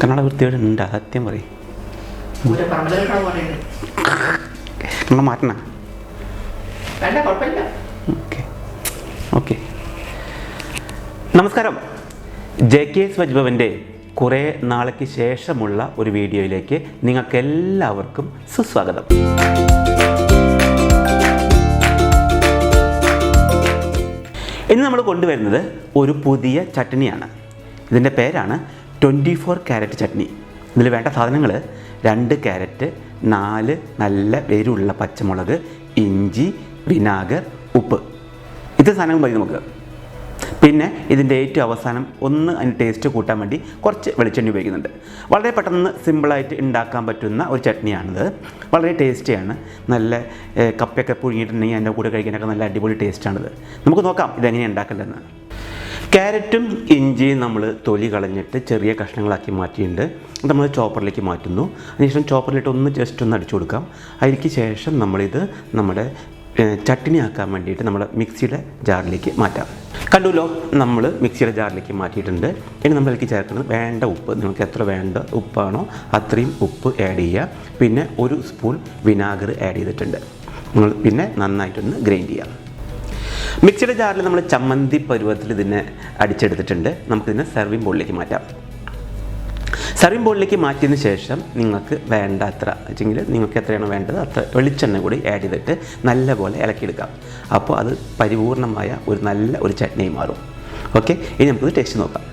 കണ്ണട വൃത്തിയോടെ ഉണ്ട് സത്യം പറയും. മാറ്റണ? Okay okay. നമസ്കാരം. ജെ കെ എസ് വജ്ഭവന്റെ കുറേ നാളേക്ക് ശേഷമുള്ള ഒരു വീഡിയോയിലേക്ക് നിങ്ങൾക്ക് എല്ലാവർക്കും സുസ്വാഗതം. ഇന്ന് നമ്മൾ കൊണ്ടുവരുന്നത് ഒരു പുതിയ ചട്നിയാണ്. ഇതിന്റെ പേരാണ് ട്വന്റി ഫോർ ക്യാരറ്റ് ചട്നി. ഇതിൽ വേണ്ട സാധനങ്ങൾ രണ്ട് ക്യാരറ്റ് നാല് നല്ല വേരുള്ള പച്ചമുളക് ഇഞ്ചി വിനാഗർ ഉപ്പ്. ഇത് സാധനങ്ങൾ മതി നമുക്ക്. പിന്നെ ഇതിന്റെ ഏറ്റവും അവസാനം ഒന്ന് അതിന് ടേസ്റ്റ് കൂട്ടാൻ വേണ്ടി കുറച്ച് വെളിച്ചെണ്ണ ഉപയോഗിക്കുന്നുണ്ട്. വളരെ പെട്ടെന്ന് സിമ്പിളായിട്ട് ഉണ്ടാക്കാൻ പറ്റുന്ന ഒരു ചട്നിയാണിത്. വളരെ ടേസ്റ്റിയാണ്. നല്ല കപ്പയൊക്കെ പുഴുങ്ങിയിട്ടുണ്ടെങ്കിൽ അതിന്റെ കൂടെ കഴിക്കാനൊക്കെ നല്ല അടിപൊളി ടേസ്റ്റാണിത്. നമുക്ക് നോക്കാം ഇതെങ്ങനെയാണ് ഉണ്ടാക്കേണ്ടതെന്ന്. ക്യാരറ്റും ഇഞ്ചിയും നമ്മൾ തൊലി കളഞ്ഞിട്ട് ചെറിയ കഷ്ണങ്ങളാക്കി മാറ്റിയിട്ടുണ്ട്. നമ്മൾ ചോപ്പറിലേക്ക് മാറ്റുന്നു. അതിനുശേഷം ചോപ്പറിലിട്ട് ഒന്ന് ജസ്റ്റ് ഒന്ന് അടിച്ചു കൊടുക്കാം. അതിലേക്ക് ശേഷം നമ്മളിത് നമ്മുടെ ചട്ടിനി ആക്കാൻ വേണ്ടിയിട്ട് നമ്മൾ മിക്സിയുടെ ജാറിലേക്ക് മാറ്റാം. കണ്ടുല്ലോ നമ്മൾ മിക്സിയുടെ ജാറിലേക്ക് മാറ്റിയിട്ടുണ്ട്. ഇനി നമ്മൾ അതിലേക്ക് ചേർക്കുന്നത് വേണ്ട ഉപ്പ്. നിങ്ങൾക്ക് എത്ര വേണ്ട ഉപ്പാണോ അത്രയും ഉപ്പ് ആഡ് ചെയ്യുക. പിന്നെ ഒരു സ്പൂൺ വിനാഗർ ആഡ് ചെയ്തിട്ടുണ്ട്. നിങ്ങൾ പിന്നെ നന്നായിട്ടൊന്ന് ഗ്രൈൻഡ് ചെയ്യാം. മിക്സിയുടെ ജാറിൽ നമ്മൾ ചമ്മന്തി പരുവത്തിൽ ഇതിനെ അടിച്ചെടുത്തിട്ടുണ്ട്. നമുക്കിതിനെ സെർവിങ് ബോളിലേക്ക് മാറ്റാം. സെർവിങ് ബോളിലേക്ക് മാറ്റിയതിന് ശേഷം നിങ്ങൾക്ക് വേണ്ട അത്ര വെച്ചെങ്കിൽ നിങ്ങൾക്ക് എത്രയാണോ വേണ്ടത് അത്ര വെളിച്ചെണ്ണ കൂടി ആഡ് ചെയ്തിട്ട് നല്ലപോലെ ഇളക്കിയെടുക്കാം. അപ്പോൾ അത് പരിപൂർണമായ ഒരു നല്ല ഒരു ചട്നിയായി മാറും. ഓക്കെ ഇനി നമുക്കിത് ടേസ്റ്റ് നോക്കാം.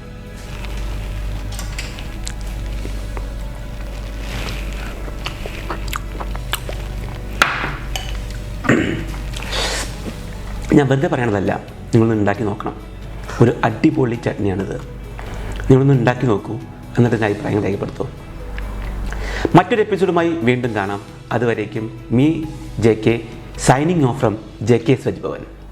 ഞാൻ വെറുതെ പറയണതല്ല. നിങ്ങളൊന്ന് ഉണ്ടാക്കി നോക്കണം. ഒരു അടിപൊളി ചട്നിയാണിത്. നിങ്ങളൊന്ന് ഉണ്ടാക്കി നോക്കൂ. എന്നിട്ട് എന്റെ അഭിപ്രായങ്ങൾ രേഖപ്പെടുത്തൂ. മറ്റൊരു എപ്പിസോഡുമായി വീണ്ടും കാണാം. അതുവരേക്കും me J K signing off from J K Swaj Bhavan.